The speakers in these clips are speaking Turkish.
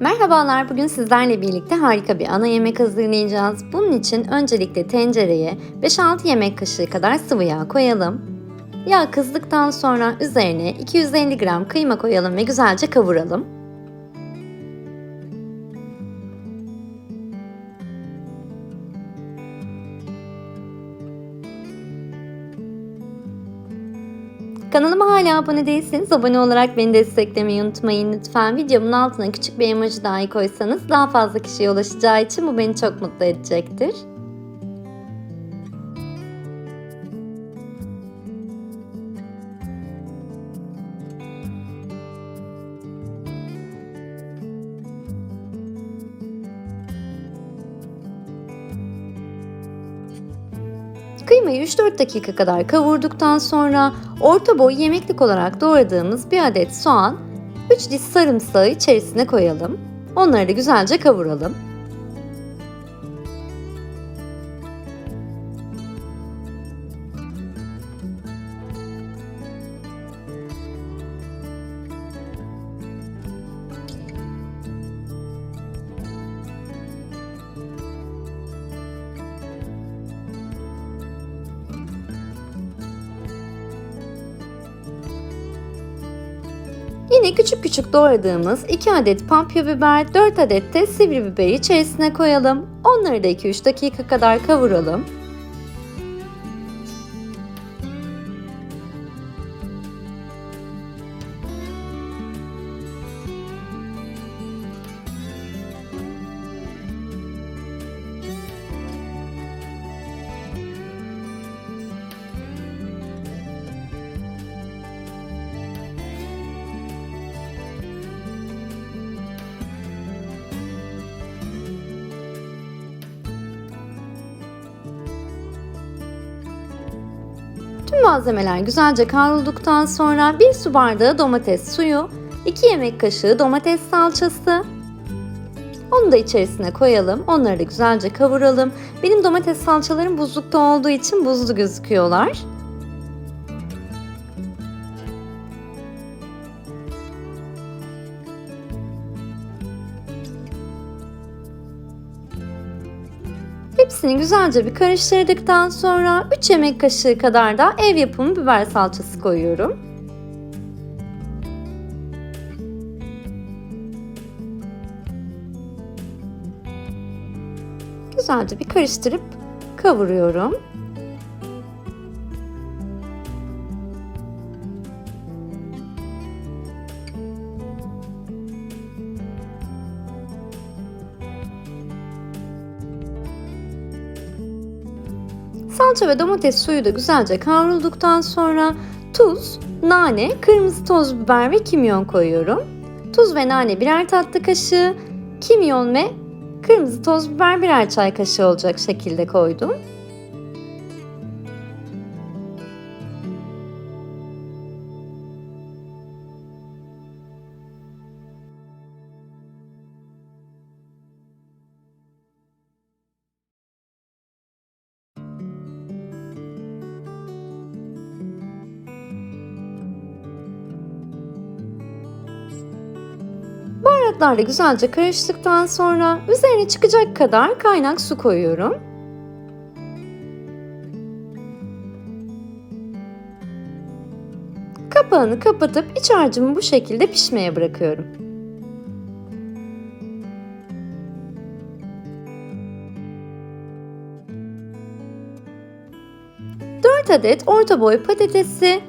Merhabalar, bugün sizlerle birlikte harika bir ana yemek hazırlayacağız. Bunun için öncelikle tencereye 5-6 yemek kaşığı kadar sıvı yağ koyalım. Yağ kızdıktan sonra üzerine 250 gram kıyma koyalım ve güzelce kavuralım. Kanalıma hala abone değilseniz abone olarak beni desteklemeyi unutmayın lütfen. Videomun altına küçük bir emoji dahi koysanız daha fazla kişiye ulaşacağı için bu beni çok mutlu edecektir. Kıymayı 3-4 dakika kadar kavurduktan sonra orta boy yemeklik olarak doğradığımız bir adet soğan, 3 diş sarımsağı içerisine koyalım. Onları da güzelce kavuralım. Yine küçük küçük doğradığımız 2 adet pampya biber, 4 adet de sivri biberi içerisine koyalım. Onları da 2-3 dakika kadar kavuralım. Tüm malzemeler güzelce kavrulduktan sonra 1 su bardağı domates suyu, 2 yemek kaşığı domates salçası, onu da içerisine koyalım. Onları da güzelce kavuralım. Benim domates salçalarım buzlukta olduğu için buzlu gözüküyorlar. Hepsini güzelce bir karıştırdıktan sonra 3 yemek kaşığı kadar da ev yapımı biber salçası koyuyorum. Güzelce bir karıştırıp kavuruyorum. Salça ve domates suyu da güzelce kavrulduktan sonra tuz, nane, kırmızı toz biber ve kimyon koyuyorum. Tuz ve nane birer tatlı kaşığı, kimyon ve kırmızı toz biber birer çay kaşığı olacak şekilde koydum. Baharatlarla güzelce karıştıktan sonra üzerine çıkacak kadar kaynak su koyuyorum. Kapağını kapatıp iç harcımı bu şekilde pişmeye bırakıyorum. Dört adet orta boy patatesi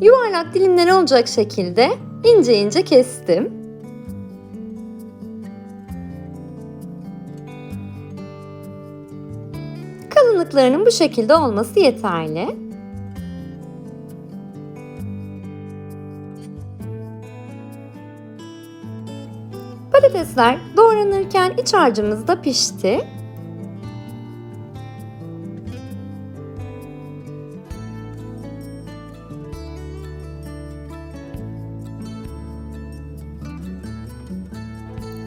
yuvarlak dilimler olacak şekilde ince ince kestim. Kalınlıklarının bu şekilde olması yeterli. Patatesler doğranırken iç harcımız da pişti.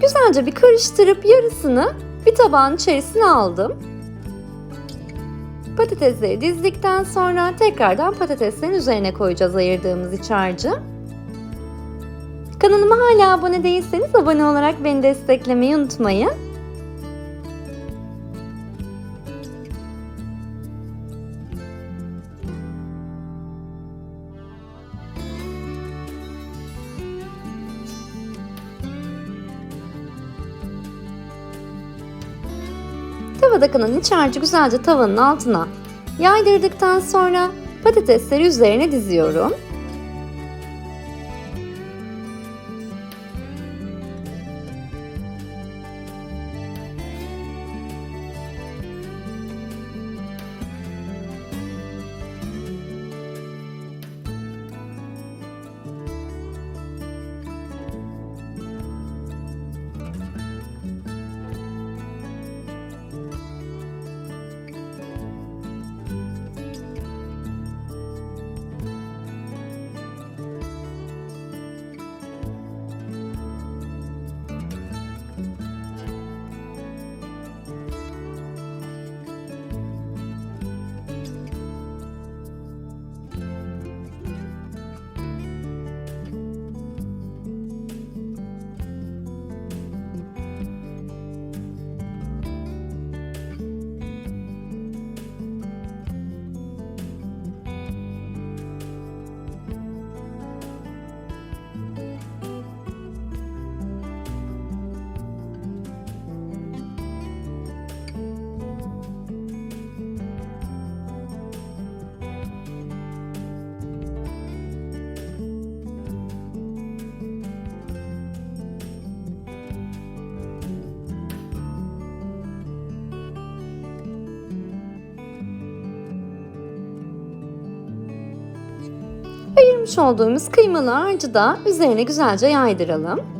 Güzelce bir karıştırıp yarısını bir tabağın içerisine aldım. Patatesleri dizdikten sonra tekrardan patateslerin üzerine koyacağız ayırdığımız iç harcı. Kanalıma hala abone değilseniz abone olarak beni desteklemeyi unutmayın. Tavada kalan iç harcı güzelce tavanın altına yaydırdıktan sonra patatesleri üzerine diziyorum. Olduğumuz kıymalı harcı da üzerine güzelce yaydıralım.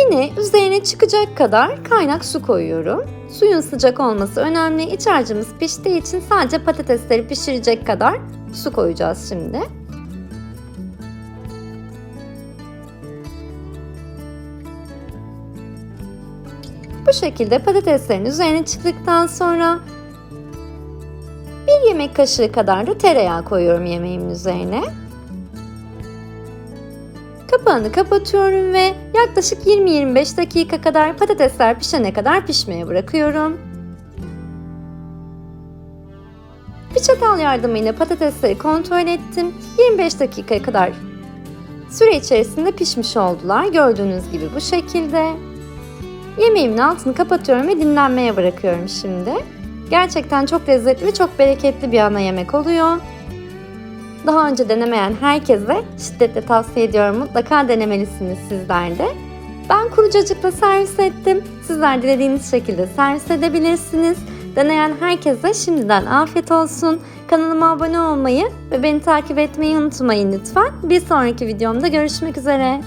Yine üzerine çıkacak kadar kaynak su koyuyorum. Suyun sıcak olması önemli. İç harcımız piştiği için sadece patatesleri pişirecek kadar su koyacağız şimdi. Bu şekilde patateslerin üzerine çıktıktan sonra bir yemek kaşığı kadar da tereyağı koyuyorum yemeğimin üzerine. Kapağını kapatıyorum ve yaklaşık 20-25 dakika kadar patatesler pişene kadar pişmeye bırakıyorum. Bir çatal yardımıyla patatesleri kontrol ettim. 25 dakika kadar süre içerisinde pişmiş oldular. Gördüğünüz gibi bu şekilde. Yemeğimin altını kapatıyorum ve dinlenmeye bırakıyorum şimdi. Gerçekten çok lezzetli ve çok bereketli bir ana yemek oluyor. Daha önce denemeyen herkese şiddetle tavsiye ediyorum. Mutlaka denemelisiniz sizler de. Ben kuru cacıkla servis ettim. Sizler dilediğiniz şekilde servis edebilirsiniz. Deneyen herkese şimdiden afiyet olsun. Kanalıma abone olmayı ve beni takip etmeyi unutmayın lütfen. Bir sonraki videomda görüşmek üzere.